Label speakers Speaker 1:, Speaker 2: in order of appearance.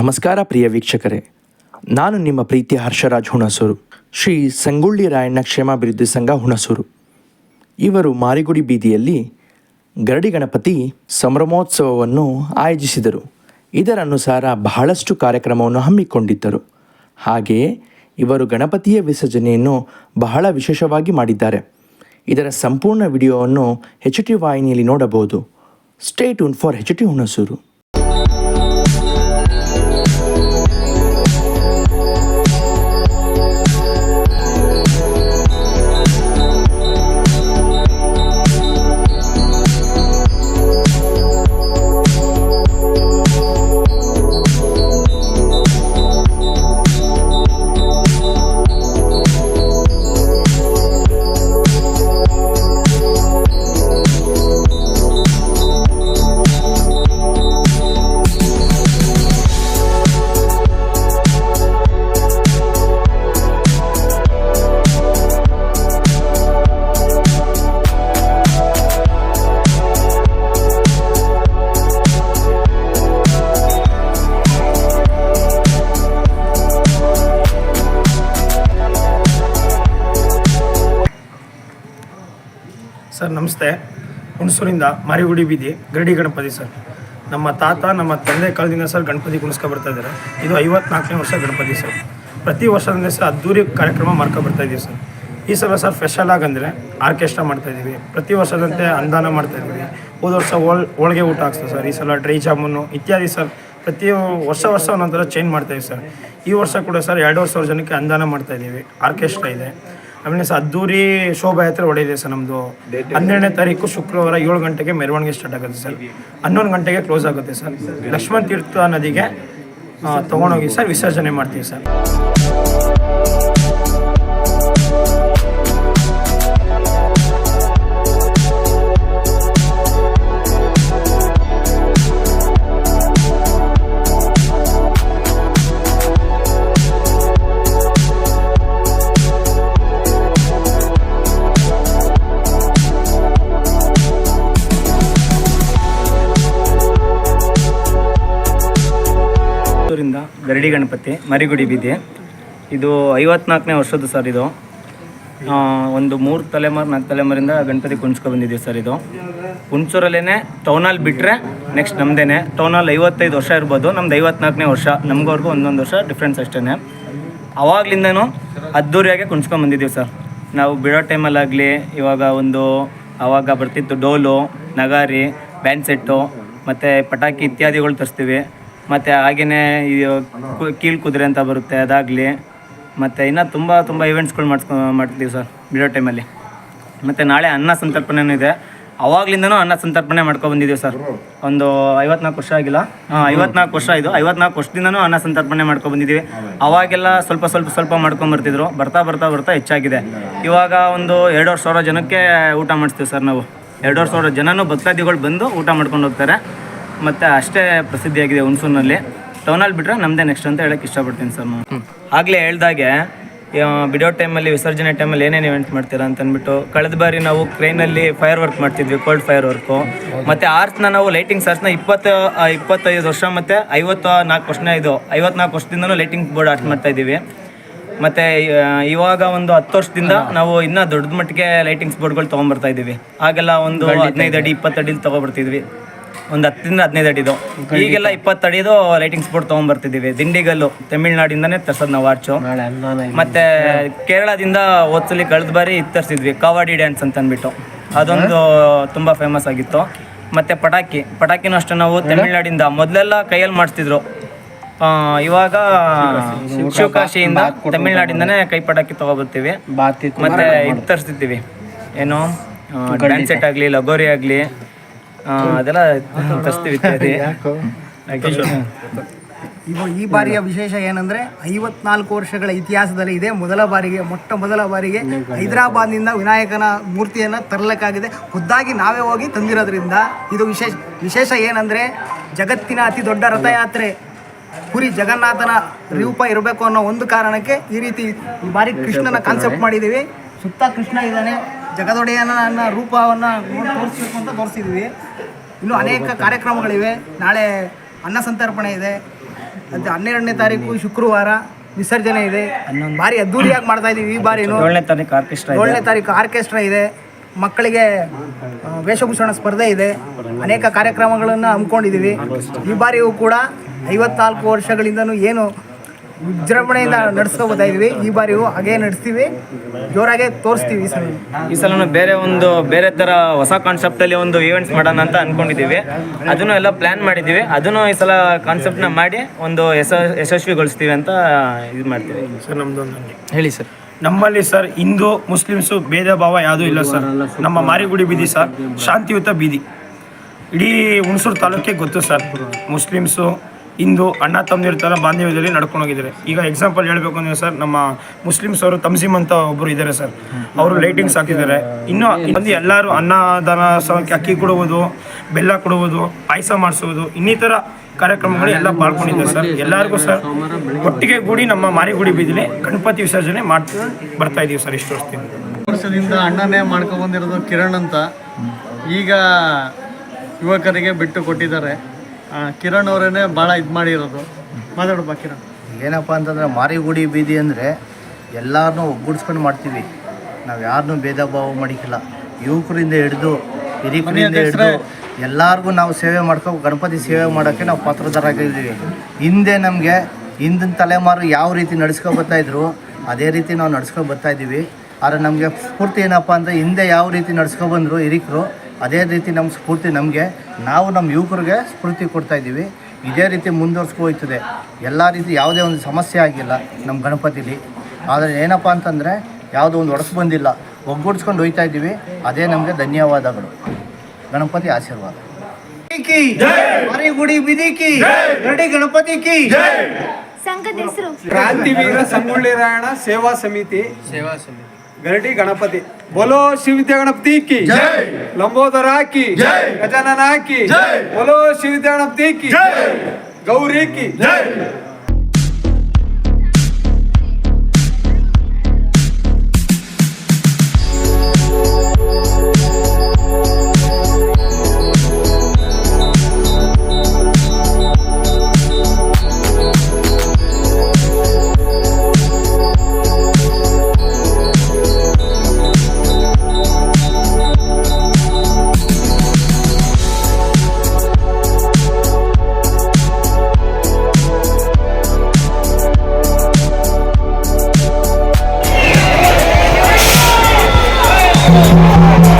Speaker 1: ನಮಸ್ಕಾರ ಪ್ರಿಯ ವೀಕ್ಷಕರೇ. ನಾನು ನಿಮ್ಮ ಪ್ರೀತಿಯ ಹರ್ಷರಾಜ್ ಹುಣಸೂರು. ಶ್ರೀ ಸಂಗೊಳ್ಳಿ ರಾಯಣ್ಣ ಕ್ಷೇಮಾಭಿವೃದ್ಧಿ ಸಂಘ ಹುಣಸೂರು. ಇವರು ಮಾರಿಗುಡಿ ಬೀದಿಯಲ್ಲಿ ಗರಡಿ ಗಣಪತಿ ಸಂಭ್ರಮೋತ್ಸವವನ್ನು ಆಯೋಜಿಸಿದರು. ಇದರ ಅನುಸಾರ ಬಹಳಷ್ಟು ಕಾರ್ಯಕ್ರಮವನ್ನು ಹಮ್ಮಿಕೊಂಡಿದ್ದರು. ಹಾಗೆಯೇ ಇವರು ಗಣಪತಿಯ ವಿಸರ್ಜನೆಯನ್ನು ಬಹಳ ವಿಶೇಷವಾಗಿ ಮಾಡಿದ್ದಾರೆ. ಇದರ ಸಂಪೂರ್ಣ ವಿಡಿಯೋವನ್ನು ಹೆಚ್ ಟಿ ವಾಹಿನಿಯಲ್ಲಿ ನೋಡಬಹುದು. Stay tune for H T Hunsur
Speaker 2: ನಮಸ್ತೆ. ಹುಣಸೂರಿಂದ ಮಾರಿಗುಡಿ ಬೀದಿ, ಗರಡಿ ಗಣಪತಿ ಸರ್. ನಮ್ಮ ತಾತ, ನಮ್ಮ ತಂದೆ ಕಾಲದಿಂದ ಸರ್ ಗಣಪತಿ ಬರ್ತಾ ಇದ್ದಾರೆ. ಇದು ಐವತ್ನಾಲ್ಕನೇ ವರ್ಷ ಗಣಪತಿ ಸರ್. ಪ್ರತಿ ವರ್ಷದಿಂದ ಸರ್ ಅದ್ದೂರಿ ಕಾರ್ಯಕ್ರಮ ಮಾಡ್ಕೊಬರ್ತಾ ಬರ್ತಾ ಇದೀವಿ ಸರ್. ಈ ಸಲ ಸರ್ ಸ್ಪೆಷಲ್ ಆಗಂದರೆ ಆರ್ಕೆಸ್ಟ್ರಾ ಮಾಡ್ತಾ ಇದ್ದೀವಿ ಪ್ರತಿ ವರ್ಷದಂತೆ ಅನುದಾನ ಮಾಡ್ತಾ ಇದ್ದೀವಿ ಹೋದ ವರ್ಷ ಹೋಳ್, ಹೋಳಿಗೆ ಊಟ ಹಾಕ್ಸ್ತದೆ ಸರ್. ಈ ಸಲ ಡ್ರೈ ಜಾಮೂನು ಇತ್ಯಾದಿ ಸರ್ ಪ್ರತಿ ವರ್ಷ ವರ್ಷ ಒಂದೊಂಥರ ಚೇಂಜ್ ಮಾಡ್ತಾ ಇದ್ದೀವಿ ಸರ್. ಈ ವರ್ಷ ಕೂಡ ಸರ್ ಎರಡು ಸಾವಿರ ಜನಕ್ಕೆ ಅನುದಾನ ಮಾಡ್ತಾ ಇದ್ದೀವಿ ಆರ್ಕೆಸ್ಟ್ರಾ ಇದೆ. ಆಮೇಲೆ ಸರ್ ಅದ್ದೂರಿ ಶೋಭಾಯಾತ್ರೆ ಹೊಡೆಯಿದೆ ಸರ್ ನಮ್ಮದು ಹನ್ನೆರಡನೇ ತಾರೀಕು ಶುಕ್ರವಾರ ಏಳು ಗಂಟೆಗೆ ಮೆರವಣಿಗೆ ಸ್ಟಾರ್ಟ್ ಆಗುತ್ತೆ ಸರ್. ಹನ್ನೊಂದು ಗಂಟೆಗೆ ಕ್ಲೋಸ್ ಆಗುತ್ತೆ ಸರ್. ಲಕ್ಷ್ಮಣ ತೀರ್ಥ ನದಿಗೆ ತಗೊಂಡೋಗಿ ಸರ್ ವಿಸರ್ಜನೆ ಮಾಡ್ತೀವಿ ಸರ್.
Speaker 3: ಗರಡಿ ಗಣಪತಿ, ಮರಿಗುಡಿ ಬೀದಿ. ಇದು ಐವತ್ನಾಲ್ಕನೇ ವರ್ಷದ್ದು ಸರ್ ಇದು. ಒಂದು ಮೂರು ತಲೆಮಾರು, ನಾಲ್ಕು ತಲೆಮಾರಿಂದ ಗಣಪತಿ ಕುಣಿಸ್ಕೊ ಬಂದಿದ್ದೀವಿ ಸರ್ ಇದು. ಹುಣಸೂರಲ್ಲೇ ಟೌನಲ್ಲಿ ಬಿಟ್ಟರೆ ನೆಕ್ಸ್ಟ್ ನಮ್ಮದೇನೆ ಟೌನಲ್ಲಿ ಐವತ್ತೈದು ವರ್ಷ ಇರ್ಬೋದು. ನಮ್ದು ಐವತ್ನಾಲ್ಕನೇ ವರ್ಷ. ನಮ್ಗವ್ರಿಗೂ ಒಂದೊಂದು ವರ್ಷ ಡಿಫ್ರೆನ್ಸ್ ಅಷ್ಟೇ ಅವಾಗ್ಲಿಂದನೂ ಅದ್ದೂರಿಯಾಗೆ ಕುಣಿಸ್ಕೊಂಡ್ ಬಂದಿದ್ದೀವಿ ಸರ್. ನಾವು ಬಿಡೋ ಟೈಮಲ್ಲಾಗಲಿ, ಇವಾಗ ಒಂದು ಆವಾಗ ಬರ್ತಿತ್ತು ಡೋಲು, ನಗಾರಿ, ಬ್ಯಾಂಡ್ ಸೆಟ್ಟು, ಮತ್ತು ಪಟಾಕಿ ಇತ್ಯಾದಿಗಳು ತರಿಸ್ತೀವಿ. ಮತ್ತು ಹಾಗೆಯೇ ಇದು ಕೀಳು ಕುದುರೆ ಅಂತ ಬರುತ್ತೆ, ಅದಾಗಲಿ. ಮತ್ತು ಇನ್ನೂ ತುಂಬ ತುಂಬ ಇವೆಂಟ್ಸ್ಗಳು ಮಾಡಿಸ್ಕೊ ಮಾಡ್ತೀವಿ ಸರ್, ಬಿಡೋ ಟೈಮಲ್ಲಿ ಮತ್ತು ನಾಳೆ ಅನ್ನ ಸಂತರ್ಪಣೆನೂ ಇದೆ. ಅವಾಗ್ಲಿಂದನೂ ಅನ್ನ ಸಂತರ್ಪಣೆ ಬಂದಿದ್ದೀವಿ ಸರ್. ಒಂದು ಐವತ್ನಾಲ್ಕು ವರ್ಷ ಆಗಿಲ್ಲ. ಹಾಂ, ಐವತ್ನಾಲ್ಕು ವರ್ಷ ಇದು. ಐವತ್ನಾಲ್ಕು ವರ್ಷದಿಂದನೂ ಅನ್ನ ಸಂತರ್ಪಣೆ ಬಂದಿದ್ದೀವಿ. ಅವಾಗೆಲ್ಲ ಸ್ವಲ್ಪ ಸ್ವಲ್ಪ ಸ್ವಲ್ಪ ಮಾಡ್ಕೊಂಬರ್ತಿದ್ರು ಬರ್ತಾ ಬರ್ತಾ ಬರ್ತಾ ಹೆಚ್ಚಾಗಿದೆ. ಇವಾಗ ಒಂದು ಎರಡೂವರೆ ಸಾವಿರ ಜನಕ್ಕೆ ಊಟ ಮಾಡಿಸ್ತೀವಿ ಸರ್ ನಾವು. ಎರಡೂವರೆ ಸಾವಿರ ಜನನೂ ಭಕ್ತಾದಿಗಳು ಬಂದು ಊಟ ಮಾಡ್ಕೊಂಡು ಹೋಗ್ತಾರೆ. ಮತ್ತು ಅಷ್ಟೇ ಪ್ರಸಿದ್ಧಿಯಾಗಿದೆ ಹುಣಸೂರಿನಲ್ಲಿ. ಟೌನಲ್ಲಿ ಬಿಟ್ಟರೆ ನಮ್ಮದೇ ನೆಕ್ಸ್ಟ್ ಅಂತ ಹೇಳಕ್ಕೆ ಇಷ್ಟಪಡ್ತೀನಿ ಸರ್ ನಾನು. ಆಗಲೇ ಹೇಳ್ದಾಗೆ ಬಿಡೋ ಟೈಮಲ್ಲಿ ವಿಸರ್ಜನೆ ಟೈಮಲ್ಲಿ ಏನೇನು ಇವೆಂಟ್ ಮಾಡ್ತೀರಾ ಅಂತ ಅಂದ್ಬಿಟ್ಟು ಕಳೆದ ಬಾರಿ ನಾವು ಕ್ರೈನಲ್ಲಿ ಫೈರ್ ವರ್ಕ್ ಮಾಡ್ತಿದ್ವಿ ಕೋಲ್ಡ್ ಫೈರ್ ವರ್ಕು ಮತ್ತು ಆರ್ಟ್ಸ್ನ ನಾವು ಲೈಟಿಂಗ್ ಆರ್ಟ್ಸ್ನ ಇಪ್ಪತ್ತು ಇಪ್ಪತ್ತೈದು ವರ್ಷ ಮತ್ತು ಐವತ್ತು ನಾಲ್ಕು ವರ್ಷನೇ ಇದು ಐವತ್ನಾಲ್ಕು ವರ್ಷದಿಂದನೂ ಲೈಟಿಂಗ್ ಬೋರ್ಡ್ ಆರ್ಟ್ ಮಾಡ್ತಾ ಇದ್ದೀವಿ. ಮತ್ತು ಇವಾಗ ಒಂದು ಹತ್ತು ವರ್ಷದಿಂದ ನಾವು ಇನ್ನೂ ದೊಡ್ಡ ಮಟ್ಟಿಗೆ ಲೈಟಿಂಗ್ಸ್ ಬೋರ್ಡ್ಗಳು ತೊಗೊಂಬರ್ತಾ ಇದ್ದೀವಿ. ಆಗೆಲ್ಲ ಒಂದು ಹದಿನೈದು ಅಡಿ ಇಪ್ಪತ್ತು ಅಡಿಲಿ ತೊಗೊಬರ್ತಿದ್ವಿ ಒಂದು ಹತ್ತರಿಂದ ಹದಿನೈದು ಅಡಿದು. ಈಗೆಲ್ಲ ಇಪ್ಪತ್ತು ಅಡಿದು ಸ್ಪೋರ್ಟ್ ತೊಗೊಂಡ್ಬರ್ತಿದ್ದೀವಿ ದಿಂಡಿಗಲ್ಲು ತಮಿಳ್ನಾಡಿಂದನೇ ತರ್ಸೋದು ನಾವು ಆರ್ಚು ಮತ್ತೆ ಕೇರಳದಿಂದ ಓದ್ಸಲಿ ಕಳೆದ ಬಾರಿ ಇದು ತರಿಸಿದ್ವಿ ಕಾವಾಡಿ ಡ್ಯಾನ್ಸ್ ಅಂತ ಅಂದ್ಬಿಟ್ಟು ಅದೊಂದು ತುಂಬ ಫೇಮಸ್ ಆಗಿತ್ತು. ಮತ್ತೆ ಪಟಾಕಿ ಪಟಾಕಿನೂ ಅಷ್ಟೇ ನಾವು ತಮಿಳ್ನಾಡಿಂದ ಮೊದಲೆಲ್ಲ ಕೈಯಲ್ಲಿ ಮಾಡಿಸ್ತಿದ್ರು. ಇವಾಗ ಶಿವಕಾಶಿಯಿಂದ ತಮಿಳ್ನಾಡಿಂದನೇ ಕೈ ಪಟಾಕಿ ತಗೊಬರ್ತೀವಿ. ಮತ್ತೆ ಇದು ತರಿಸ್ತಿದ್ದೀವಿ ಏನು ಡ್ಯಾನ್ಸ್ ಸೆಟ್ ಆಗಲಿ ಲಗೋರಿ ಆಗಲಿ ಅದೆಲ್ಲ ತರಿಸ್ತೀವಿ ಇತ್ಯಾದಿ
Speaker 4: ಈ ಬಾರಿಯ ವಿಶೇಷ ಏನಂದ್ರೆ ಐವತ್ನಾಲ್ಕು ವರ್ಷಗಳ ಇತಿಹಾಸದಲ್ಲಿ ಇದೆ. ಮೊದಲ ಬಾರಿಗೆ ಮೊಟ್ಟ ಮೊದಲ ಬಾರಿಗೆ ಹೈದರಾಬಾದ್ನಿಂದ ವಿನಾಯಕನ ಮೂರ್ತಿಯನ್ನು ತರಲಿಕ್ಕಾಗಿದೆ. ಖುದ್ದಾಗಿ ನಾವೇ ಹೋಗಿ ತಂದಿರೋದ್ರಿಂದ ಇದು ವಿಶೇಷ ವಿಶೇಷ ಏನಂದ್ರೆ ಜಗತ್ತಿನ ಅತಿ ದೊಡ್ಡ ರಥಯಾತ್ರೆ. ಪುರಿ ಜಗನ್ನಾಥನ ರೂಪ ಇರಬೇಕು ಅನ್ನೋ ಒಂದು ಕಾರಣಕ್ಕೆ ಈ ರೀತಿ ಈ ಬಾರಿ ಕೃಷ್ಣನ ಕಾನ್ಸೆಪ್ಟ್ ಮಾಡಿದ್ದೀವಿ. ಸುತ್ತ ಕೃಷ್ಣ ಇದ್ದಾನೆ. ಜಗದೊಡೆಯನ ರೂಪವನ್ನು ತೋರಿಸ್ಬೇಕು ಅಂತ ತೋರಿಸಿದ್ವಿ. ಇನ್ನು ಅನೇಕ ಕಾರ್ಯಕ್ರಮಗಳಿವೆ. ನಾಳೆ ಅನ್ನ ಸಂತರ್ಪಣೆ ಇದೆ. ಅದು ಹನ್ನೆರಡನೇ ತಾರೀಕು ಶುಕ್ರವಾರ ವಿಸರ್ಜನೆ ಇದೆ. ಭಾರಿ ಅದ್ದೂರಿಯಾಗಿ ಮಾಡ್ತಾ ಇದೀವಿ ಈ ಬಾರಿ
Speaker 3: ಏಳನೇ ತಾರೀಕು ಆರ್ಕೆಸ್ಟ್ರಾ ಇದೆ.
Speaker 4: ಏಳನೇ ತಾರೀಕು ಆರ್ಕೆಸ್ಟ್ರಾ ಇದೆ. ಮಕ್ಕಳಿಗೆ ವೇಷಭೂಷಣ ಸ್ಪರ್ಧೆ ಇದೆ. ಅನೇಕ ಕಾರ್ಯಕ್ರಮಗಳನ್ನು ಹಮ್ಮಿಕೊಂಡಿದ್ದೀವಿ. ಈ ಬಾರಿಯೂ ಕೂಡ ಐವತ್ನಾಲ್ಕು ವರ್ಷಗಳಿಂದನೂ ಏನು ವಿಜೃಂಭಣೆಯಿಂದ ನಡೆಸ್ಕೋಬೋದಾ ಇದ್ವಿ ಈ ಬಾರಿಯೂ ಹಾಗೆ ನಡೆಸ್ತೀವಿ. ಜೋರಾಗೆ ತೋರಿಸ್ತೀವಿ ಈ ಸಲ.
Speaker 3: ಈ ಸಲ ಬೇರೆ ಒಂದು ಬೇರೆ ತರ ಹೊಸ ಕಾನ್ಸೆಪ್ಟ್ ಅಲ್ಲಿ ಒಂದು ಈವೆಂಟ್ಸ್ ಮಾಡೋಣ ಅಂತ ಅನ್ಕೊಂಡಿದೀವಿ ಅದನ್ನು ಎಲ್ಲ ಪ್ಲಾನ್ ಮಾಡಿದೀವಿ ಅದನ್ನು ಈ ಸಲ ಕಾನ್ಸೆಪ್ಟ್ನ ಮಾಡಿ ಒಂದು ಯಶ ಯಶಸ್ವಿಗೊಳಿಸ್ತೀವಿ ಅಂತ ಇದು ಮಾಡ್ತೀವಿ.
Speaker 2: ಸರ್ ನಮ್ಮದು
Speaker 1: ಹೇಳಿ ಸರ್.
Speaker 2: ನಮ್ಮಲ್ಲಿ ಸರ್ ಹಿಂದೂ ಮುಸ್ಲಿಮ್ಸು ಭೇದ ಭಾವ ಯಾವುದೂ ಇಲ್ಲ ಸರ್. ನಮ್ಮ ಮಾರಿಗುಡಿ ಬೀದಿ ಸರ್ ಶಾಂತಿಯುತ ಬೀದಿ. ಇಡೀ ಹುಣಸೂರು ತಾಲೂಕಿಗೆ ಗೊತ್ತು ಸರ್. ಮುಸ್ಲಿಮ್ಸು ಹಿಂದೂ ಅಣ್ಣ ತಮ್ಮದಿರ ಬಾಂಧವ್ಯದಲ್ಲಿ ನಡ್ಕೊಂಡು ಹೋಗಿದ್ದಾರೆ. ಈಗ ಎಕ್ಸಾಂಪಲ್ ಹೇಳಬೇಕು ಅಂದರೆ ಸರ್, ನಮ್ಮ ಮುಸ್ಲಿಮ್ಸ್ ಅವರು ತಮ್ಸಿಮ್ ಅಂತ ಒಬ್ಬರು ಇದ್ದಾರೆ ಸರ್. ಅವರು ಲೈಟಿಂಗ್ಸ್ ಹಾಕಿದ್ದಾರೆ. ಇನ್ನು ಬಂದು ಎಲ್ಲರೂ ಅನ್ನದಾನ ಸೌಖ್ಯ ಅಕ್ಕಿ ಕೊಡುವುದು, ಬೆಲ್ಲ ಕೊಡುವುದು, ಪಾಯಸ ಮಾಡಿಸುವುದು, ಇನ್ನಿತರ ಕಾರ್ಯಕ್ರಮಗಳು ಎಲ್ಲ ಪಾಲ್ಗೊಂಡಿದ್ದಾರೆ ಸರ್. ಎಲ್ಲರಿಗೂ ಸರ್, ಒಟ್ಟಿಗೆ ಕೂಡಿ ನಮ್ಮ ಮಾರಿಗುಡಿ ಬೀದಿಲಿ ಗಣಪತಿ ವಿಸರ್ಜನೆ ಮಾಡ್ತಾ ಬರ್ತಾ ಇದೀವಿ ಸರ್ ಇಷ್ಟು ವರ್ಷದಿಂದ.
Speaker 5: ವರ್ಷದಿಂದ ಅಣ್ಣನೇ ಮಾಡ್ಕೊಂಡ್ಬಂದಿರೋದು ಕಿರಣ್ ಅಂತ. ಈಗ ಯುವಕರಿಗೆ ಬಿಟ್ಟು ಕೊಟ್ಟಿದ್ದಾರೆ. ಕಿರಣ್ ಅವರೇನೆ ಭಾಳ ಇದು ಮಾಡಿರೋದು. ಮಾತಾಡಪ್ಪ ಕಿರಣ್.
Speaker 6: ಏನಪ್ಪ ಅಂತಂದರೆ ಮಾರಿಗುಡಿ ಬೀದಿ ಅಂದರೆ ಎಲ್ಲರನ್ನೂ ಒಗ್ಗೂಡಿಸ್ಕೊಂಡು ಮಾಡ್ತೀವಿ. ನಾವು ಯಾರನ್ನೂ ಭೇದ ಭಾವ ಮಾಡಿಕಿಲ್ಲ. ಯುವಕರಿಂದ ಹಿಡಿದು ಹಿರಿಕರಿಂದ ಹಿಡಿದು ಎಲ್ಲರಿಗೂ ನಾವು ಸೇವೆ ಮಾಡ್ಕೊ ಗಣಪತಿ ಸೇವೆ ಮಾಡೋಕ್ಕೆ ನಾವು ಪಾತ್ರದಾರಾಗಿದ್ದೀವಿ ಹಿಂದೆ ನಮಗೆ ಹಿಂದಿನ ತಲೆಮಾರು ಯಾವ ರೀತಿ ನಡ್ಸ್ಕೊ ಬರ್ತಾ ಇದ್ರು ಅದೇ ರೀತಿ ನಾವು ನಡ್ಸ್ಕೊ ಬರ್ತಾ ಇದ್ದೀವಿ. ಆದರೆ ನಮಗೆ ಸ್ಫೂರ್ತಿ ಏನಪ್ಪ ಅಂದರೆ ಹಿಂದೆ ಯಾವ ರೀತಿ ನಡ್ಸ್ಕೊ ಬಂದರು ಹಿರಿಕರು ಅದೇ ರೀತಿ ನಮ್ಮ ಸ್ಫೂರ್ತಿ ನಮಗೆ. ನಾವು ನಮ್ಮ ಯುವಕರಿಗೆ ಸ್ಫೂರ್ತಿ ಕೊಡ್ತಾ ಇದ್ದೀವಿ. ಇದೇ ರೀತಿ ಮುಂದುವರ್ಸ್ಕೊ ಹೋಯ್ತದೆ. ಎಲ್ಲ ರೀತಿ ಯಾವುದೇ ಒಂದು ಸಮಸ್ಯೆ ಆಗಿಲ್ಲ ನಮ್ಮ ಗಣಪತಿಲಿ. ಆದರೆ ಏನಪ್ಪ ಅಂತಂದರೆ ಯಾವುದೋ ಒಂದು ಒಡಸು ಬಂದಿಲ್ಲ. ಒಗ್ಗೂಡಿಸ್ಕೊಂಡು ಹೋಯ್ತಾ ಇದ್ದೀವಿ. ಅದೇ ನಮಗೆ ಧನ್ಯವಾದಗಳು. ಗಣಪತಿ ಆಶೀರ್ವಾದ.
Speaker 4: ಕಿ ಬಿದಿಕಿ ರೆಡಿ ಗಣಪತಿ ಕಿ.
Speaker 7: ಕ್ರಾಂತಿವೀರ ಸಂಗೊಳ್ಳಿ ರಾಯಣ ಸೇವಾ ಸಮಿತಿ. ಸೇವಾ ಸಮಿತಿ. ಗರಡಿ ಗಣಪತಿ. ಬೋಲೋ ಶಿವವಿದ್ಯಾ ಗಣಪತಿ ಕಿ. ಲಂಬೋದರ ಹಾಕಿ ಗಜಾನನ ಹಾಕಿ ಬೋಲೋ ಶಿವವಿದ್ಯಾ ಗಣಪತಿ ಕಿ. ಗೌರಿ ಕಿ. Thank you.